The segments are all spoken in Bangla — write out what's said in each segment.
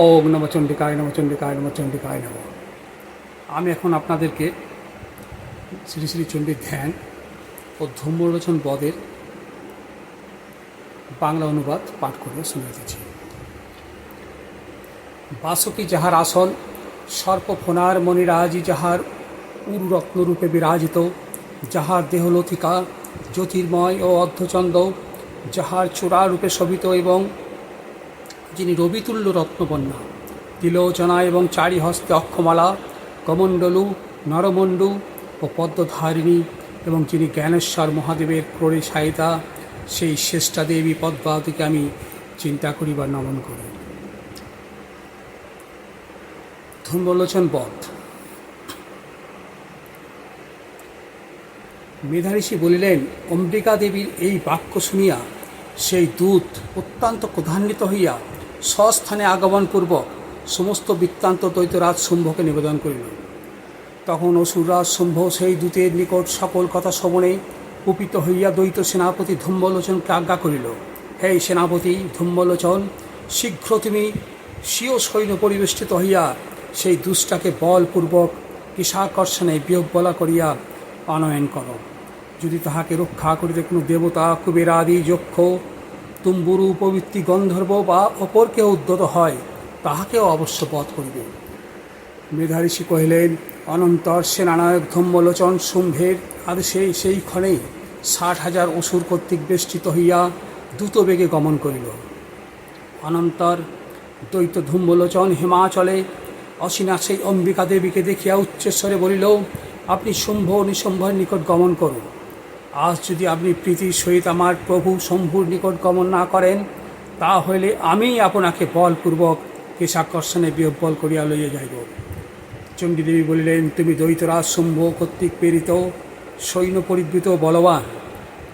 ওম নম চণ্ডিকায় নম চণ্ডিকায় নম চণ্ডিকায় নম। আমি এখন আপনাদেরকে শ্রী শ্রী চণ্ডীর ধ্যান ও ধূম্রলোচন বদের বাংলা অনুবাদ পাঠ করে শুনিয়েছি বাসকি যাহার আসন সর্পফোনার মণিরাজি যাহার উরুরত্নরূপে বিরাজিত, যাহার দেহলতিকা জ্যোতির্ময় ও অর্ধচন্দ্র, যাহার চূড়ারূপে শোভিত এবং যিনি রবিতুল্য রত্নবন্যা তিলোচনা এবং চারি হস্তে অক্ষমালা, কমণ্ডলু, নরমণ্ডু ও পদ্মধারিণী এবং যিনি জ্ঞানেশ্বর মহাদেবের ক্রোড়ে সাহিতা সেই শ্রেষ্ঠা দেবী পদ্মাবতীকে আমি চিন্তা করি বা নমন করি। ধূম্রলোচন বধ। মেধাঋষি বলিলেন, অম্বিকা দেবীর এই বাক্য শুনিয়া সেই দূত অত্যন্ত ক্রধান্বিত হইয়া স্বস্থানে আগমনপূর্বক সমস্ত বৃত্তান্ত দৈত্যরাজ শুম্ভকে নিবেদন করিল। তখন অসুররাজ শুম্ভ সেই দূতের নিকট সকল কথা শ্রবণে কুপিত হইয়া দ্বৈত সেনাপতি ধূম্রলোচনকে আজ্ঞা করিল, হে সেনাপতি ধূম্রলোচন শীঘ্র তুমি স্বীয় সৈন্য পরিবেষ্টিত হইয়া সেই দুষ্টাকে বলপূর্বক কিসাকর্ষণে বিয়োগ বলা করিয়া আনয়ন করো। যদি তাহাকে রক্ষা করিতে কোনো দেবতা কুবেরাদি যক্ষ তুম্বুরু প্রবৃত্তি গন্ধর্ব বা অপর কেউ উদ্যত হয়, তাহাকেও অবশ্য বধ করিবে। মেধাঋষি কহিলেন অনন্তর সেনানায়ক ধম্মলোচন শুম্ভের আদেশে সেই ক্ষণে ষাট হাজার অসুর কর্তৃক বেষ্টিত হইয়া দ্রুত বেগে গমন করিল। অনন্তর দ্বৈত ধূম্রলোচন হিমাচলে অসীনা সেই অম্বিকা দেবীকে দেখিয়া উচ্চস্বরে বলিল, আপনি শুম্ভ নিশম্ভর নিকট গমন করুন। আজ যদি আপনি প্রীতির সহিত আমার প্রভু শম্ভুর নিকট গমন না করেন তা হইলে আমি আপনাকে বলপূর্বক কেশাকর্ষণে বিহ্বল করিয়া লইয়া যাইব। চণ্ডীদেবী বলিলেন, তুমি দ্বৈতরাজ শম্ভ কর্তৃক প্রেরিত, সৈন্য পরিবৃত বলবান।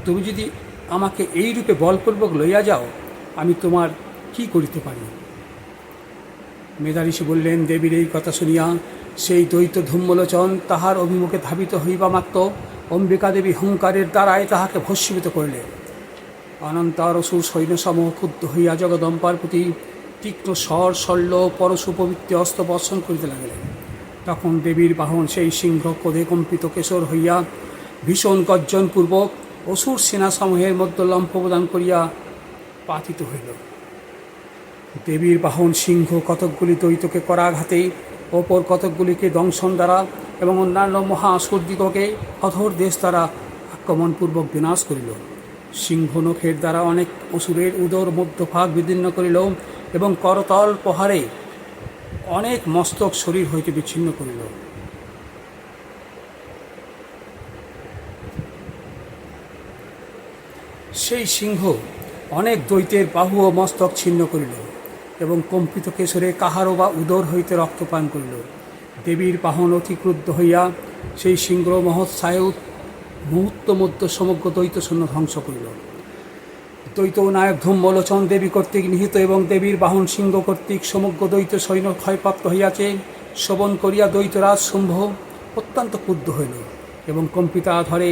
তুমি যদি আমাকে এই রূপে বলপূর্বক লইয়া যাও, আমি তোমার কি করিতে পারি? মেধাঋষি বললেন, দেবীর এই কথা শুনিয়া সেই দ্বৈত ধূম্রলোচন তাহার অভিমুখে ধাবিত হইবা মাত্র। অম্বিকা দেবী হুঙ্কারের দ্বারাই তাহাকে ভস্মীভূত করিলেন অনন্তর অসুর সৈন্যসমূহ ক্ষুব্ধ হইয়া জগদম্পার প্রতি তীক্ষ্ণ স্বর, শল্য পরশু পবিত্র অস্ত্র বর্ষণ করিতে লাগিলেন। তখন দেবীর বাহন সেই সিংহ ক্রোধে কম্পিত কেশর হইয়া ভীষণ গর্জনপূর্বক অসুর সেনাসমূহের মধ্যে লম্ফ প্রদান করিয়া পাতিত হইল। দেবীর বাহন সিংহ কতকগুলি দ্বৈতকে করাঘাতে অপর কতকগুলিকে দংশন দ্বারা এবং অন্যান্য মহা মহাসুরদিগকে কঠোর দেশ দ্বারা আক্রমণপূর্বক বিনাশ করিল। সিংহ নখের দ্বারা অনেক অসুরের উদর মধ্যভাগ বিদীর্ণ করিল এবং করতল প্রহারে অনেক মস্তক শরীর হইতে বিচ্ছিন্ন করিল। সেই সিংহ অনেক দৈত্যের বাহু ও মস্তক ছিন্ন করিল। এবং কম্পিত কেশরে কাহারও বা উদর হইতে রক্তপান করিল। দেবীর বাহন অতি ক্রুদ্ধ হইয়া সেই সিংহ মহোৎসাহ মুহূর্ত মধ্য সমগ্র দ্বৈত সৈন্য ধ্বংস করিল। দ্বৈত নায়ক ধূম্রলোচন দেবী কর্তৃক নিহিত এবং দেবীর বাহন সিংহ কর্তৃক সমগ্র দ্বৈত সৈন্য ক্ষয়প্রাপ্ত হইয়াছে, শোভন করিয়া দ্বৈতরাজ শুম্ভ অত্যন্ত ক্রুদ্ধ হইল এবং কম্পিতা ধরে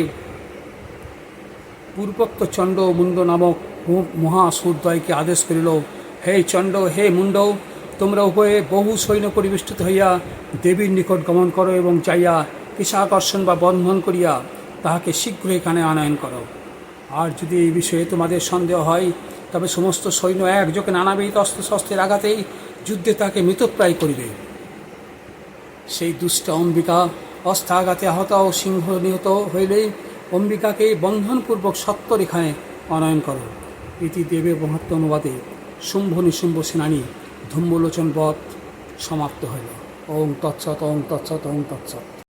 পূর্বোক্ত চণ্ড মুন্ড নামক মহাসুরদ্বয়কে আদেশ করিল হে চণ্ড হে মুন্ড, তোমরা উভয়ে বহু সৈন্য পরিবেষ্টিত হইয়া দেবীর নিকট গমন করো এবং যাইয়া আকর্ষণ বা বন্ধন করিয়া তাহাকে শীঘ্র এখানে আনয়ন করো। আর যদি এই বিষয়ে তোমাদের সন্দেহ হয়, তবে সমস্ত সৈন্য একযোগে নানাবিধ অস্ত্র শস্ত্রের আঘাতেই যুদ্ধে তাকে মৃতপ্রায় করিবে। সেই দুষ্ট অম্বিকা অস্ত্রাঘাতে আহত ও সিংহ নিহত হইলে অম্বিকাকে বন্ধনপূর্বক সত্তর এখানে অনয়ন করো। ইতি দেবে মহাত্ম অনুবাদে শুম্ভ নিশুম্ভ সেনানী ধূম্বলোচন বধ সমাপ্ত হইল। ওং তৎসৎ ওং তৎসৎ ওং তৎসৎ।